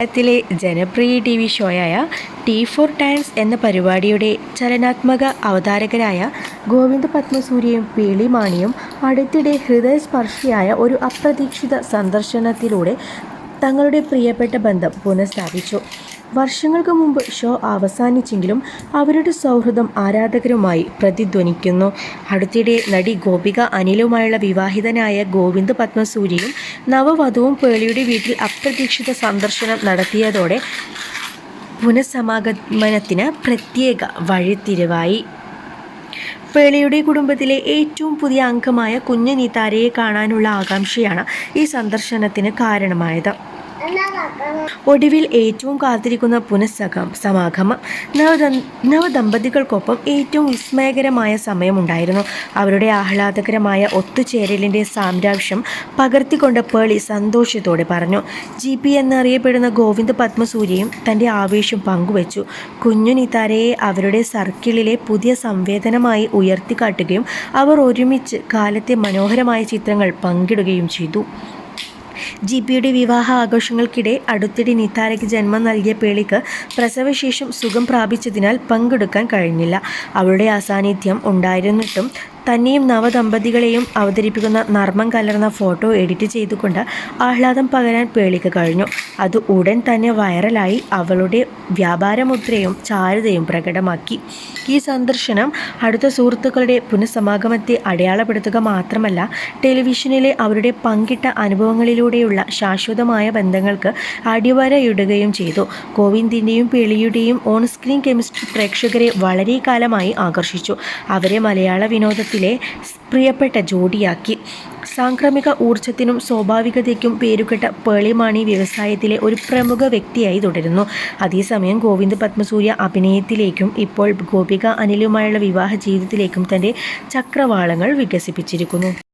ത്തിലെ ജനപ്രിയ T V ഷോയായ ടി ഫോർ ടൈംസ് എന്ന പരിപാടിയുടെ ചലനാത്മക അവതാരകരായ ഗോവിന്ദ പത്മസൂര്യയും പേളി മാണിയും അടുത്തിടെ ഹൃദയസ്പർശിയായ ഒരു അപ്രതീക്ഷിത സന്ദർശനത്തിലൂടെ തങ്ങളുടെ പ്രിയപ്പെട്ട ബന്ധം പുനഃസ്ഥാപിച്ചു. വർഷങ്ങൾക്ക് മുമ്പ് ഷോ അവസാനിച്ചെങ്കിലും അവരുടെ സൗഹൃദം ആരാധകരുമായി പ്രതിധ്വനിക്കുന്നു. അടുത്തിടെ നടി ഗോപിക അനിലുമായുള്ള വിവാഹിതനായ ഗോവിന്ദ് പത്മസൂര്യയും നവവധുവും പേളിയുടെ വീട്ടിൽ അപ്രതീക്ഷിത സന്ദർശനം നടത്തിയതോടെ പുനഃസമാഗമനത്തിന് പ്രത്യേക വഴിത്തിരിവായി. പേളിയുടെ കുടുംബത്തിലെ ഏറ്റവും പുതിയ അംഗമായ കുഞ്ഞു നീതാരയെ കാണാനുള്ള ആകാംക്ഷയാണ് ഈ സന്ദർശനത്തിന് കാരണമായത്. ഒടുവിൽ ഏറ്റവും കാത്തിരിക്കുന്ന പുനഃസഖം സമാഗമം. നവദ നവദമ്പതികൾക്കൊപ്പം ഏറ്റവും വിസ്മയകരമായ സമയമുണ്ടായിരുന്നു. അവരുടെ ആഹ്ലാദകരമായ ഒത്തുചേരലിന്റെ സാമ്രാജ്യം പകർത്തിക്കൊണ്ട് പേളി സന്തോഷത്തോടെ പറഞ്ഞു. ജി പി എന്നറിയപ്പെടുന്ന ഗോവിന്ദ് പത്മസൂര്യയും തന്റെ ആവേശം പങ്കുവച്ചു. കുഞ്ഞു നിതാരയെ അവരുടെ സർക്കിളിലെ പുതിയ സംവേദനമായി ഉയർത്തിക്കാട്ടുകയും അവർ ഒരുമിച്ച് കാലത്തെ മനോഹരമായ ചിത്രങ്ങൾ പങ്കിടുകയും ചെയ്തു. ജി പിയുടെ വിവാഹ ആഘോഷങ്ങൾക്കിടെ അടുത്തിടെ നിതാരയ്ക്ക് ജന്മം നൽകിയ പേളിക്ക് പ്രസവശേഷം സുഖം പ്രാപിച്ചതിനാൽ പങ്കെടുക്കാൻ കഴിഞ്ഞില്ല. അവളുടെ അസാന്നിധ്യം ഉണ്ടായിരുന്നിട്ടും തന്നെയും നവദമ്പതികളെയും അവതരിപ്പിക്കുന്ന നർമ്മം കലർന്ന ഫോട്ടോ എഡിറ്റ് ചെയ്തുകൊണ്ട് ആഹ്ലാദം പകരാൻ പേളിക്ക് കഴിഞ്ഞു. അത് ഉടൻ തന്നെ വൈറലായി അവളുടെ വ്യാപാരമുദ്രയും ചാരുതയും പ്രകടമാക്കി. ഈ സന്ദർശനം അടുത്ത സുഹൃത്തുക്കളുടെ പുനഃസമാഗമത്തെ അടയാളപ്പെടുത്തുക മാത്രമല്ല ടെലിവിഷനിലെ അവരുടെ പങ്കിട്ട അനുഭവങ്ങളിലൂടെയുള്ള ശാശ്വതമായ ബന്ധങ്ങൾക്ക് അടിവരയിടുകയും ചെയ്തു. ഗോവിന്ദിന്റെയും പേളിയുടെയും ഓൺ സ്ക്രീൻ കെമിസ്ട്രി പ്രേക്ഷകരെ വളരെ കാലമായി ആകർഷിച്ചു. അവരെ മലയാള വിനോദത്തിലെ പ്രിയപ്പെട്ട ജോഡിയാക്കി. സാംക്രമിക ഊർജത്തിനും സ്വാഭാവികതയ്ക്കും പേരുകെട്ട പേളിമാണി വ്യവസായത്തിലെ ഒരു പ്രമുഖ വ്യക്തിയായി തുടരുന്നു. അതേസമയം ഗോവിന്ദ് പത്മസൂര്യ അഭിനയത്തിലേക്കും ഇപ്പോൾ ഗോപിക അനിലുമായുള്ള വിവാഹ ജീവിതത്തിലേക്കും തന്റെ ചക്രവാളങ്ങൾ വികസിപ്പിച്ചിരിക്കുന്നു.